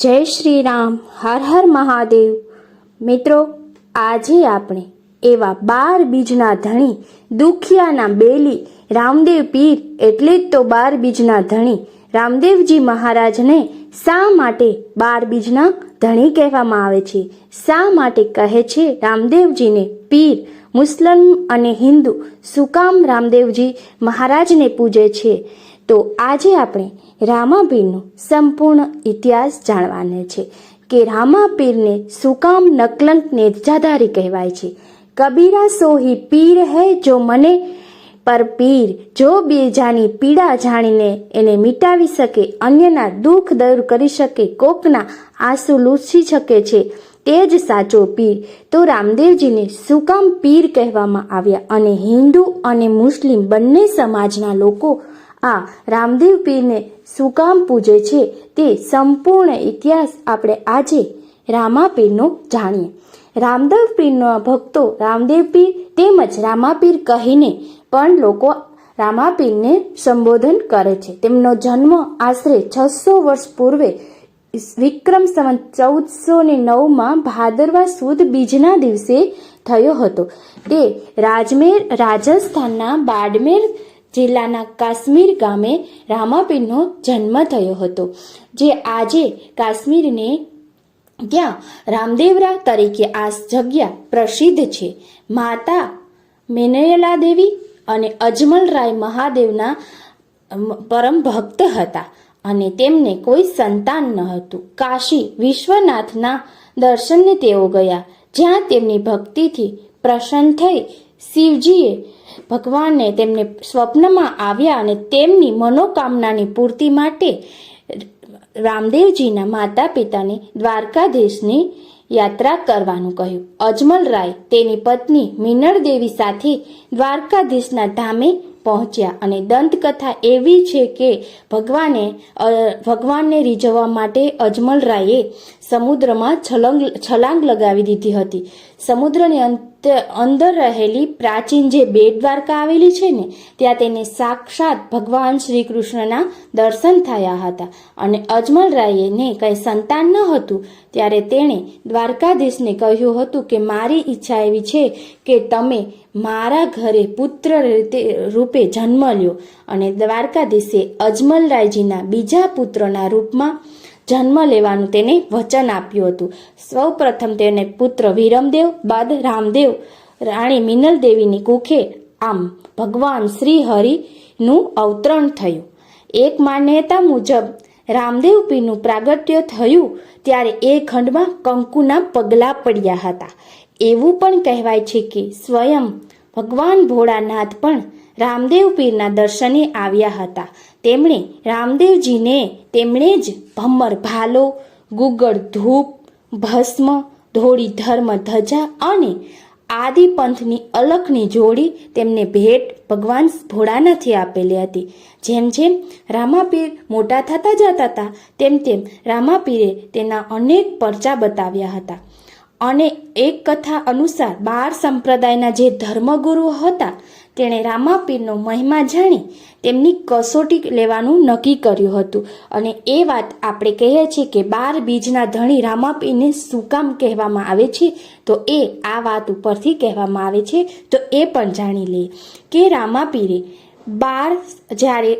જય શ્રી રામ હર હર મહાદેવ. મિત્રો, આજે આપણે એવા બાર બીજના ધણી, દુખિયાના બેલી, રામદેવ પીર, એટલે જ તો બાર બીજના ધણી, રામદેવજી મહારાજને શા માટે બાર બીજના ધણી કહેવામાં આવે છે? શા માટે કહે છે રામદેવજીને પીર? મુસ્લિમ અને હિન્દુ સુકામ રામદેવજી મહારાજને પૂજે છે? તો આજે આપણે રામાપીરનો સંપૂર્ણ ઇતિહાસ જાણવાનો છે કે રામાપીરને સુકામ નકલંક નેજાધારી કહેવાય છે. કબીરા સોહી પીર હૈ જો મને, પર પીર જો બેજાની પીડા જાણીને એને મિટાવી શકે, અન્યના દુઃખ દૂર કરી શકે, કોકના આંસુ લૂછી શકે છે, તે જ સાચો પીર. તો રામદેવજીને સુકામ પીર કહેવામાં આવ્યા અને હિન્દુ અને મુસ્લિમ બંને સમાજના લોકો આ રામદેવ પીરને સુકામ પૂજે છે તે સંપૂર્ણ ઇતિહાસ આપણે આજે રામાપીરનો જાણીએ. રામદેવ પીરના ભક્તો રામદેવ પીર તેમજ રામાપીર કહીને પણ લોકો રામાપીરને સંબોધન કરે છે. તેમનો જન્મ આશરે છસો વર્ષ પૂર્વે વિક્રમ સંવત ચૌદસો ને નવમાં ભાદરવા સુદ બીજના દિવસે થયો હતો. તે રાજમેર, રાજસ્થાનના બાડમેર જિલ્લાના કાશ્મીર ગામે રામાપીરનો જન્મ થયો હતો, જે આજે કાશ્મીરને ત્યાં રામદેવરા તરીકે આ જગ્યા પ્રસિદ્ધ છે. માતા મેનયલા દેવી અને અજમલરાય મહાદેવના પરમ ભક્ત હતા અને તેમને કોઈ સંતાન ન હતું. કાશી વિશ્વનાથના દર્શનને તેઓ ગયા, જ્યાં તેમની ભક્તિથી પ્રસન્ન થઈ શિવજીએ ભગવાનને તેમને સ્વપ્નમાં આવ્યા અને તેમની મનોકામનાની પૂર્તિ માટે રામદેવજીના માતા પિતાને દ્વારકાધીશની યાત્રા કરવાનું કહ્યું. અજમલ રાય તેની પત્ની મિનળ દેવી સાથે દ્વારકાધીશના ધામે પહોંચ્યા અને દંતકથા એવી છે કે ભગવાને ભગવાનને રીઝવવા માટે અજમલ રાયે સમુદ્રમાં છલંગ, છલાંગ લગાવી દીધી હતી. સમુદ્રની અંત અંદર રહેલી પ્રાચીન જે બેટ દ્વારકા આવેલી છે ને, ત્યાં તેને સાક્ષાત ભગવાન શ્રી કૃષ્ણના દર્શન થયા હતા. અને અજમલ રાયને કંઈ સંતાન ન હતું, ત્યારે તેણે દ્વારકાધીશને કહ્યું હતું કે, મારી ઈચ્છા એવી છે કે તમે મારા ઘરે પુત્ર રીતે, રૂપે જન્મ લ્યો. અને દ્વારકાધીશે અજમલરાયજીના બીજા પુત્રના રૂપમાં જન્મ લેવાનું તેને વચન આપ્યું હતું. સૌ પ્રથમ તેને પુત્ર વિરમદેવ, બાદ રામદેવ, રાણી મિનલ દેવીની કુખે આમ ભગવાન શ્રી હરિનું અવતરણ થયું. એક માન્યતા મુજબ રામદેવ પીરનું પ્રાગટ્ય થયું ત્યારે એ ખંડમાં કંકુના પગલાં પડ્યા હતા. એવું પણ કહેવાય છે કે સ્વયં ભગવાન ભોળાનાથ પણ રામદેવ પીરના દર્શને આવ્યા હતા. તેમણે રામદેવજીને તેમણે જ ભમર ભાલો, ગુગળ ધૂપ, ભસ્મ, ધોળી ધર્મ ધજા અને આદિપંથની અલખની જોડી તેમને ભેટ ભગવાન ભોળાનાથે આપેલી હતી. જેમ જેમ રામાપીર મોટા થતા જતા હતા, તેમ તેમ રામાપીરે તેના અનેક પરચા બતાવ્યા હતા. અને એક કથા અનુસાર બાર સંપ્રદાયના જે ધર્મગુરુ હતા, તેણે રામાપીરનો મહિમા જાણી તેમની કસોટી લેવાનું નક્કી કર્યું હતું. અને એ વાત આપણે કહીએ છીએ કે બાર બીજના ધણી રામાપીરને શું કામ કહેવામાં આવે છે? તો એ આ વાત ઉપરથી કહેવામાં આવે છે. તો એ પણ જાણી લઈએ કે રામાપીરે બાર જ્યારે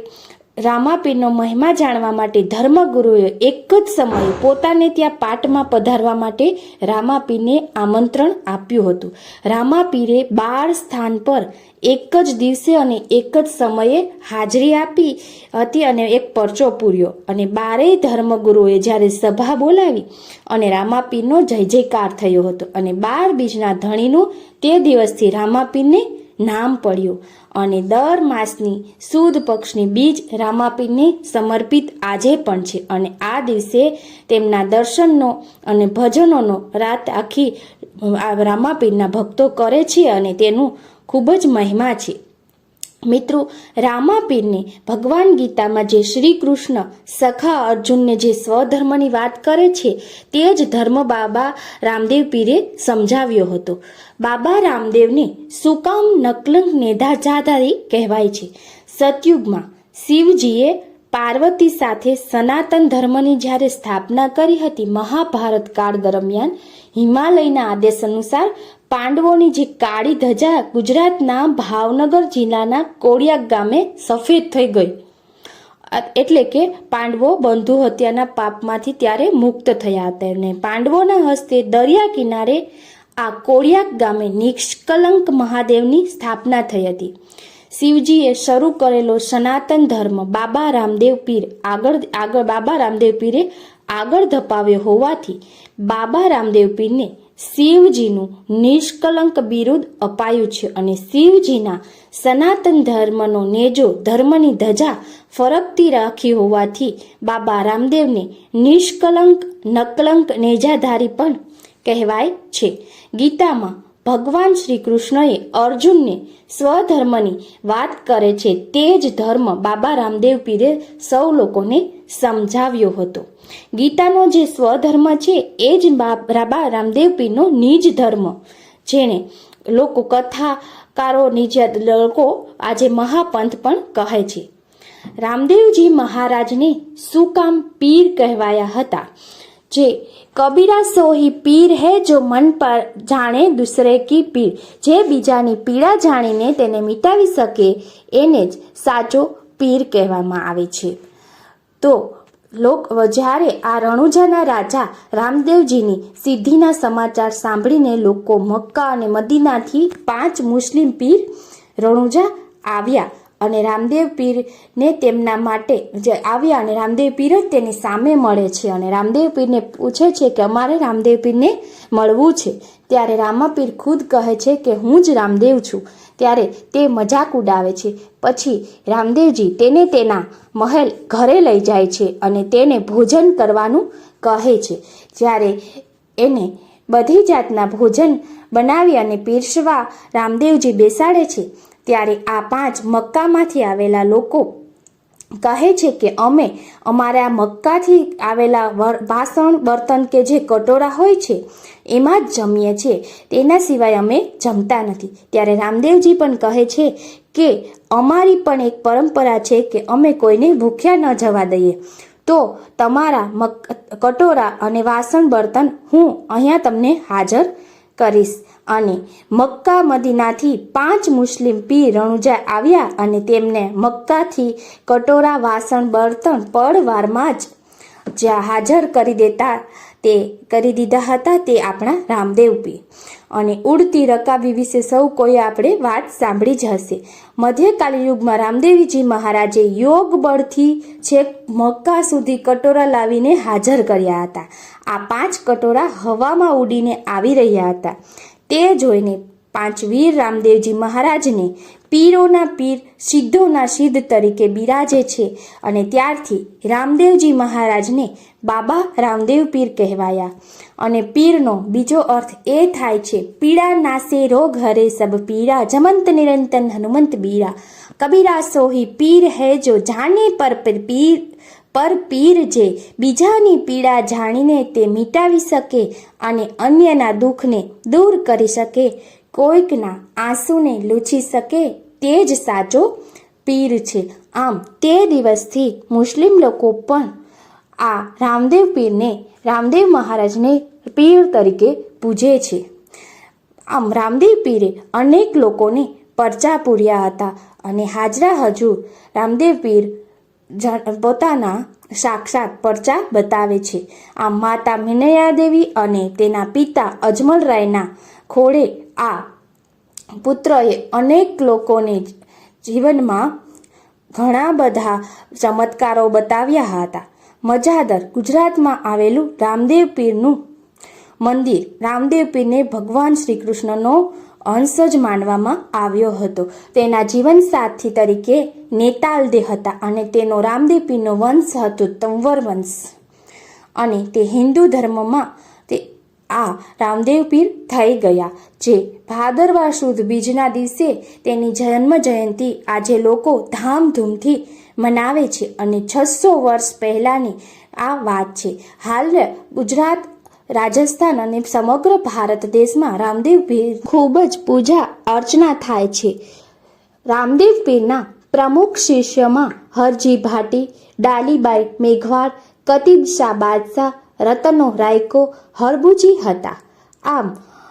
રામાપીરનો મહિમા જાણવા માટે ધર્મગુરુએ એક જ સમયે પોતાને ત્યાં પાટમાં પધારવા માટે રામાપીરને આમંત્રણ આપ્યું હતું. રામાપીરે બાર સ્થાન પર એક જ દિવસે અને એક જ સમયે હાજરી આપી હતી અને એક પરચો પૂર્યો. અને બારેય ધર્મગુરુએ જ્યારે સભા બોલાવી અને રામાપીરનો જય જયકાર થયો હતો અને બાર બીજના ધણીનું તે દિવસથી રામાપીરને નામ પડ્યું અને દર માસની સુદ પક્ષની બીજ રામાપીરને સમર્પિત આજે પણ છે અને આ દિવસે તેમના દર્શનનો અને ભજનોનો રાત આખી રામાપીરના ભક્તો કરે છે અને તેનું ખૂબ જ મહિમા છે. મિત્રો, રામાપીરને ભગવાન ગીતામાં જે શ્રી કૃષ્ણ સખા અર્જુનને જે સ્વધર્મની વાત કરે છે, તે જ ધર્મ બાબા રામદેવ પીરે સમજાવ્યો હતો. બાબા રામદેવને સુકામ નકલંક નેધાજાધારી કહેવાય છે. સતયુગમાં શિવજીએ પાર્વતી સાથે સનાતન ધર્મની જ્યારે સ્થાપના કરી હતી મહાભારત કાળ દરમિયાન, હિમાલયના આદેશ અનુસાર પાંડવોની જે કાળી ધજા ગુજરાતના ભાવનગર જિલ્લાના કોડિયાક ગામે સફેદ થઈ ગઈ. એટલે કે પાંડવો બંધુ હત્યાના પાપમાંથી ત્યારે મુક્ત થયા હતા અને પાંડવોના હસ્તે દરિયા કિનારે આ કોડિયાક ગામે નિષ્કલંક મહાદેવની સ્થાપના થઈ હતી. શિવજીએ શરૂ કરેલો સનાતન ધર્મ બાબા રામદેવ પીર આગળ આગળ, બાબા રામદેવ પીરે આગળ ધપાવ્યો હોવાથી બાબા રામદેવ પીરને શિવજીનું નિષ્કલંક બિરુદ અપાયું છે અને શિવજીના સનાતન ધર્મનો નેજો ધર્મની ધજા ફરકતી રાખી હોવાથી બાબા રામદેવને નિષ્કલંક નકલંક નેજાધારી પણ કહેવાય છે. ગીતામાં ભગવાન શ્રી કૃષ્ણએ અર્જુનને સ્વધર્મની વાત કરે છે તે જ ધર્મ બાબા રામદેવ પીરે સૌ લોકોને સમજાવ્યો હતો. ગીતાનો જે સ્વધર્મ છે એ જ બાબા રામદેવ પીરનો નિજ ધર્મ. જેને લોકો કથાકારો નિજ લોકો આજે મહાપંથ પણ કહે છે. રામદેવજી મહારાજને શું કામ પીર કહેવાયા હતા? જે કબીરા સોહી પીર હે જો મન પર જાણે દુસરે કી પીર. જે બીજાની પીડા જાણીને તેને મિટાવી શકે, એને જ સાચો પીર કહેવામાં આવે છે. તો લોક જ્યારે આ રણુજાના રાજા રામદેવજીની સિદ્ધિના સમાચાર સાંભળીને લોકો મક્કા અને મદીનાથી પાંચ મુસ્લિમ પીર રણુજા આવ્યા. અને રામદેવ પીરને તેમના માટે જે આવ્યા અને રામદેવ પીર જ તેની સામે મળે છે અને રામદેવ પીરને પૂછે છે કે અમારે રામદેવ પીરને મળવું છે. ત્યારે રામાપીર ખુદ કહે છે કે હું જ રામદેવ છું. ત્યારે તે મજાક ઉડાવે છે. પછી રામદેવજી તેને તેના મહેલ ઘરે લઈ જાય છે અને તેને ભોજન કરવાનું કહે છે. જ્યારે એને બધી જાતના ભોજન બનાવી અને પીરસવા રામદેવજી બેસાડે છે ત્યારે આ પાંચ મક્કામાંથી આવેલા લોકો કહે છે કે અમે, અમારા મક્કાથી આવેલા વાસણ, બર્તન કે જે કટોરા હોય છે, એમાં જ જમીએ છીએ. તેના સિવાય અમે જમતા નથી. ત્યારે રામદેવજી પણ કહે છે કે, અમારી પણ એક પરંપરા છે કે અમે કોઈને ભૂખ્યા ન જવા દઈએ. તો તમારા મક, કટોરા અને વાસણ, બર્તન હું અહીંયા તમને હાજર કરીશ. અને મક્કા મદીનાથી પાંચ મુસ્લિમ પીર રણુજા આવ્યા અને તેમને મક્કાથી કટોરા, વાસણ બર્તન પળવારમાં જ જ્યાં હાજર કરી દેતા, તે કરી દીધા હતા તે આપણા રામદેવ પીર. અને ઉડતી રકાબી વિશે સૌ કોઈ આપણે વાત સાંભળી જ હશે. મધ્યકાલીન યુગમાં રામદેવજી મહારાજે યોગ બળથી છેક મક્કા સુધી કટોરા લાવીને હાજર કર્યા હતા. આ પાંચ કટોરા હવામાં ઉડીને આવી રહ્યા હતા. તે જોઈને પાંચ વીર રામદેવજી મહારાજને પીરોના પીર સિદ્ધોના સિદ્ધ તરીકે બિરાજે છે અને ત્યારથી રામદેવજી મહારાજને બાબા રામદેવ પીર કહેવાયા. અને પીરનો બીજો અર્થ એ થાય છે, પીડા નાસે રોગ હરે સબ પીરા, જમંત નિરંતન હનુમંત બીરા. કબીરા સોહી પીર હે જો જાને પર પર પીર પર જે બીજાની પીડા જાણીને તે મિટાવી શકે અને અન્યના દુઃખને દૂર કરી શકે, કોઈકના આંસુને લૂછી શકે, તે જ સાચો પીર છે. આમ, તે દિવસથી મુસ્લિમ લોકો પણ આ રામદેવ પીરને રામદેવ મહારાજને પીર તરીકે પૂજે છે. આમ, રામદેવ પીરે અનેક લોકોને પરચા પૂર્યા હતા અને હાજરા હજુ રામદેવ પીર પોતાના સાક્ષાત પરચા બતાવે છે. આ માતા મિનયા દેવી અને તેના પિતા અજમલ રાયના ખોળે આ પુત્રએ અનેક લોકોને જીવનમાં ઘણા બધા ચમત્કારો બતાવ્યા હતા. મજાદર ગુજરાતમાં આવેલું રામદેવ પીરનું મંદિર. રામદેવ પીરને ભગવાન શ્રી કૃષ્ણનો અંશ જ માનવામાં આવ્યો હતો. તેના જીવનસાથી તરીકે નેતાલદે હતા અને તેનો રામદેપીનો વંશ હતો તંવર વંશ. અને તે હિન્દુ ધર્મમાં તે આ રામદેવ પીર થઈ ગયા, જે ભાદરવા સુદ બીજના દિવસે તેની જન્મ જયંતિ આજે લોકો ધામધૂમથી મનાવે છે અને છસો વર્ષ પહેલાંની આ વાત છે. હાલ ગુજરાત રાજસ્થાન અને સમગ્ર ભારત દેશમાં રામદેવ પીર ખૂબ જ પૂજા અર્ચના થાય છે. રામદેવ પીરના પ્રમુખ શિષ્યમાં હરજી ભાટી, ડાલીબાઈ મેઘવાળ, કતીબ શાહ બાદશાહ, રતનો રાયકો હરબુજી હતા. આમ,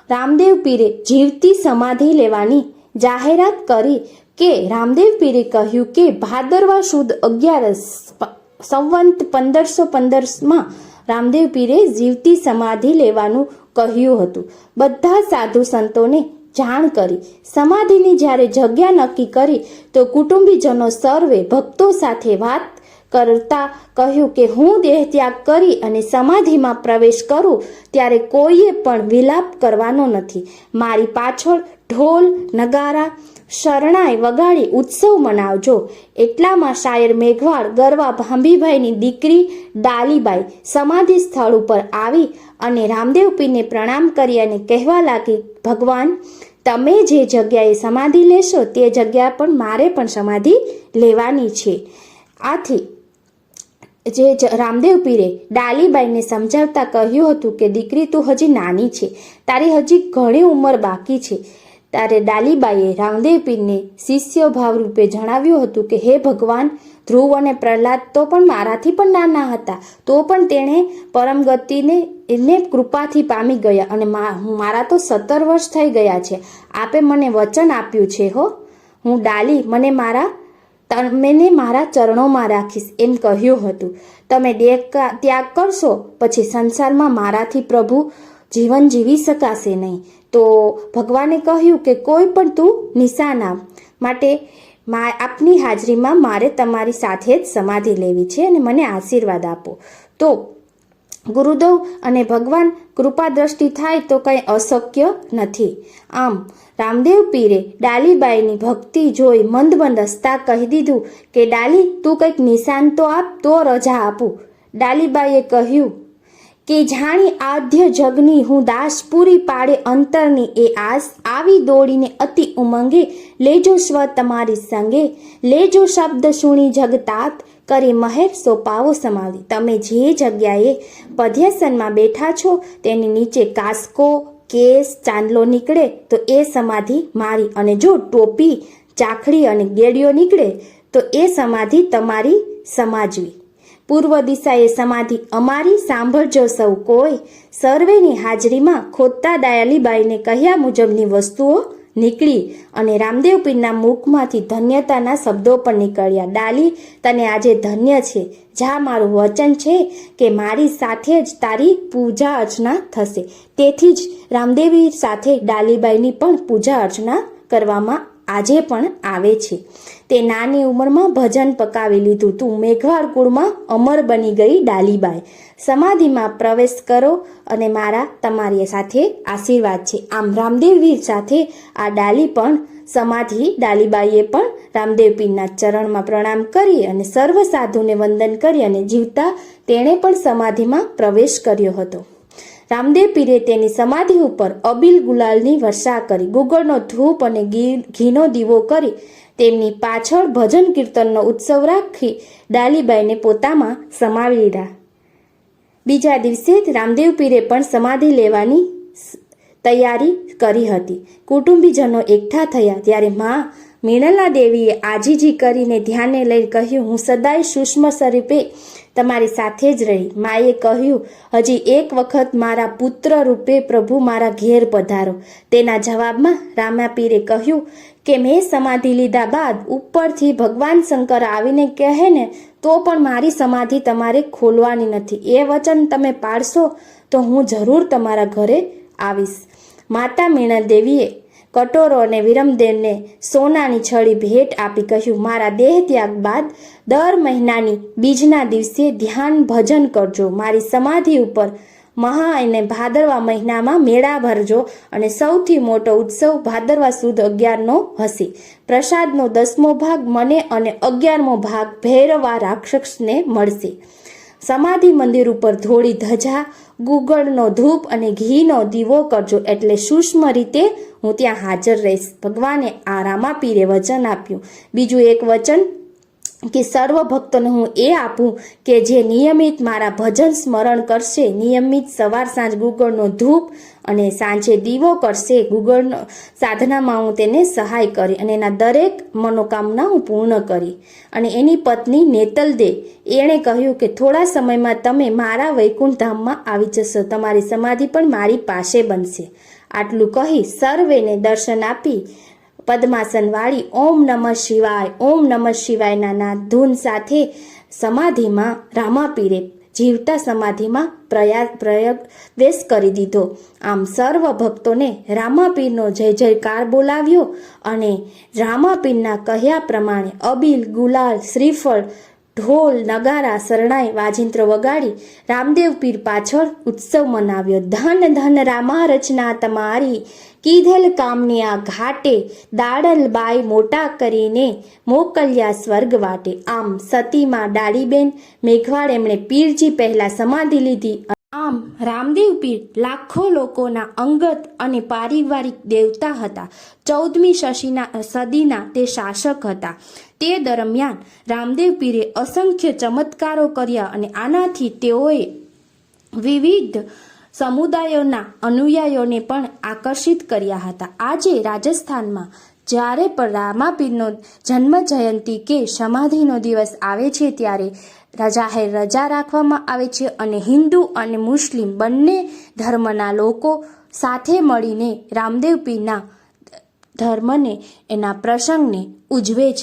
રામદેવ પીરે જીવતી સમાધિ લેવાની જાહેરાત કરી કે રામદેવ પીરે કહ્યું કે ભાદરવા સુદ અગિયારસ સંવંત પંદરસો પંદરમાં રામદેવ પીરે જીવતી સમાધિ લેવાનું કહ્યું હતું. બધા સાધુ સંતોને જાણ કરી. સમાધિની જ્યારે જગ્યા નક્કી કરી, તો કુટુંબીજનો સર્વે ભક્તો સાથે વાત કરતા કહ્યું કે, હું દેહ ત્યાગ કરી અને સમાધિમાં પ્રવેશ કરું, ત્યારે કોઈએ પણ વિલાપ કરવાનો નથી. મારી પાછળ ઢોલ, નગારા શરણાઈ વગાડી ઉત્સવ મનાવજો. એટલામાં શાયર મેઘવાળ, ગરવા ભાંભીભાઈની દીકરી ડાલીબાઈ સમાધિ સ્થળ ઉપર આવી અને રામદેવ પીરને પ્રણામ કરી અને કહેવા લાગી, ભગવાન, તમે જે જગ્યાએ સમાધિ લેશો તે જગ્યા પણ મારે પણ સમાધિ લેવાની છે. આથી જે રામદેવ પીરે ડાલીબાઈને સમજાવતા કહ્યું હતું કે, દીકરી તું હજી નાની છે. તારી હજી ઘણી ઉંમર બાકી છે. ત્યારે ડાલીબાઈએ રામદેવ પીરને શિષ્ય ભાવરૂપે જણાવ્યું હતું કે, હે ભગવાન, ધ્રુવ અને પ્રહલાદ તો પણ મારાથી પણ નાના હતા. તો પણ તેણે પરમ ગતિને એને કૃપાથી પામી ગયા અને મારા તો સત્તર વર્ષ થઈ ગયા છે. આપે મને વચન આપ્યું છે હો. હું ડાલી, મને મારા, તમેને મારા ચરણોમાં રાખીશ, એમ કહ્યું હતું. તમે ત્યાગ કરશો, પછી સંસારમાં મારાથી પ્રભુ જીવન જીવી શકાશે નહીં. તો ભગવાને કહ્યું કે કોઈ પણ તું નિશાન આપ. માટે આપની હાજરીમાં મારે તમારી સાથે જ સમાધિ લેવી છે અને મને આશીર્વાદ આપો. તો ગુરુદેવ અને ભગવાન કૃપા દ્રષ્ટિ થાય તો કંઈ અશક્ય નથી. આમ, રામદેવ પીરે ડાલીબાઈની ભક્તિ જોઈ મંદ મંદ હસતા કહી દીધું કે, ડાલી, તું કંઈક નિશાન તો આપ, તો રજા આપું. ડાલીબાઈએ કહ્યું કે જાણી આદ્ય જગની હું દાસ પૂરી પાડે અંતરની એ આસ આવી દોડીને અતિ ઉમંગે, લેજો સ્વ તમારી સંગે, લેજો શબ્દ સુણી જગતાત, કરી મહેર સોપાવો સમાવી. તમે જે જગ્યાએ પધ્યસનમાં બેઠા છો, તેની નીચે કાસ્કો, કેસ, ચાંદલો નીકળે, તો એ સમાધિ મારી અને જો ટોપી, ચાખડી અને ગેડીઓ નીકળે, તો એ સમાધિ તમારી સમાજવી. પૂર્વ દિશાએ સમાધિ અમારી સાંભળજો સૌ કોઈ. સર્વેની હાજરીમાં ખોદતા દયાલીબાઈને કહ્યા મુજબની વસ્તુઓ નીકળી અને રામદેવ પીરના મુખમાંથી ધન્યતાના શબ્દો પણ નીકળ્યા. ડાલી, તને આજે ધન્ય છે. જા, મારું વચન છે કે મારી સાથે જ તારી પૂજા અર્ચના થશે. તેથી જ રામદેવી સાથે ડાલીબાઈની પણ પૂજા અર્ચના કરવામાં આજે પણ આવે છે. તે નાની ઉંમરમાં ભજન પકાવી લીધું તું. મેઘવાળ કુળમાં અમર બની ગઈ ડાલીબાઈ. સમાધિમાં પ્રવેશ કરો અને મારા તમારી સાથે આશીર્વાદ છે. આમ રામદેવવીર સાથે આ ડાલી પણ સમાધિ ડાલીબાઈએ પણ રામદેવ પીરના ચરણમાં પ્રણામ કરી અને સર્વ સાધુને વંદન કરી અને જીવતા તેણે પણ સમાધિમાં પ્રવેશ કર્યો હતો. રામદેવ પીરે તેની સમાધિ ઉપર અબીલ ગુલાલની વર્ષા કરી, ગુગળનો ધૂપ અને ઘીનો દીવો કરી, તેમની પાછળ ભજન કીર્તનનો ઉત્સવ રાખી ડાલીબાઈને પોતામાં સમાવી લીધા. બીજા દિવસે જ રામદેવ પીરે પણ સમાધિ લેવાની તૈયારી કરી હતી. કુટુંબીજનો એકઠા થયા ત્યારે મા મીણલા દેવીએ આજીજી કરીને ધ્યાને લઈ કહ્યું, હું સદાય સૂક્ષ્મ સ્વરૂપે તમારી સાથે જ રહી. માએ કહ્યું, હજી એક વખત મારા પુત્ર રૂપે પ્રભુ મારા ઘેર પધારો. તેના જવાબમાં રામાપીરે કહ્યું, કે મેં સમાધિ લીધા બાદ ઉપરથી ભગવાન શંકર આવીને કહે ને, તો પણ મારી સમાધિ તમારે ખોલવાની નથી. એ વચન તમે પાડશો તો હું જરૂર તમારા ઘરે આવીશ. માતા મીણા દેવીએ કટોરો અને વિરમદેવને સોનાની છડી ભેટ આપી કહ્યું, મારા દેહ ત્યાગ બાદ દર મહિનાની બીજના દિવસે ધ્યાન ભજન કરજો. મારી સમાધિ ઉપર મહા અને ભાદરવા મહિનામાં મેળા ભરજો અને સૌથી મોટો ઉત્સવ ભાદરવા સુદ અગિયારનો હશે. પ્રસાદનો દસમો ભાગ મને અને અગિયારમો ભાગ ભૈરવા રાક્ષસને મળશે. સમાધિ મંદિર ઉપર ધોળી ધજા, ગુગળનો ધૂપ અને ઘીનો દીવો કરજો. એટલે સૂક્ષ્મ રીતે હું ત્યાં હાજર રહીશ. ભગવાને આ રામાપીરે વચન આપ્યું. બીજું એક વચન કે સર્વ ભક્તોને હું એ આપું કે જે નિયમિત મારા ભજન સ્મરણ કરશે. નિયમિત સવાર સાંજ ગુગળનો ધૂપ અને સાંજે દીવો કરશે. ગુગળનો સાધનામાં હું તેને સહાય કરી અને એના દરેક મનોકામના હું પૂર્ણ કરી. અને એની પત્ની નેતલ દે, એણે કહ્યું કે થોડા સમયમાં તમે મારા વૈકુંઠ ધામમાં આવી જશો. તમારી સમાધિ પણ મારી પાસે બનશે. આટલું કહી સર્વેને દર્શન આપી પદ્માસન વાળી ઓમ નમઃ શિવાય, ઓમ નમઃ શિવાયના ના ધૂન સાથે સમાધિમાં રામાપીરે જીવતા સમાધિમાં પ્રયાગ પ્રયોગદેશ કરી દીધો. આમ સર્વ ભક્તોને રામાપીરનો જય જયકાર બોલાવ્યો અને રામાપીરના કહ્યા પ્રમાણે અબીલ ગુલાલ શ્રીફળ ઢોલ, નગારા, શરણાઈ, વાજિંત્ર વગાડી રામદેવ પીર પાછળ ઉત્સવ મનાવ્યો. ધન ધન રામા રચના તમારી. કીધેલ કામની આ ઘાટે, દાડલ બાઈ મોટા કરીને મોકલ્યા સ્વર્ગ વાટે. આમ સતીમાં ડાળીબેન મેઘવાડ એમણે પીરજી પહેલા સમાધિ લીધી આમ રામદેવ પીર લાખો લોકોના અંગત અને પારિવારિક દેવતા હતા. ચૌદમી શશીના, સદીના તે શાસક હતા. તે દરમિયાન રામદેવ પીરે અસંખ્ય ચમત્કારો કર્યા અને આનાથી તેઓએ વિવિધ સમુદાયોના અનુયાયીઓને પણ આકર્ષિત કર્યા હતા. આજે રાજસ્થાનમાં જ્યારે પણ રામાપીરનો જન્મ જયંતિ કે સમાધિનો દિવસ આવે છે ત્યારે જાહેર રજા રાખવામાં આવે છે અને હિન્દુ અને મુસ્લિમ બંને ધર્મના લોકો સાથે મળીને રામદેવ પીરના ધર્મને એના પ્રસંગને ઉજવે છે.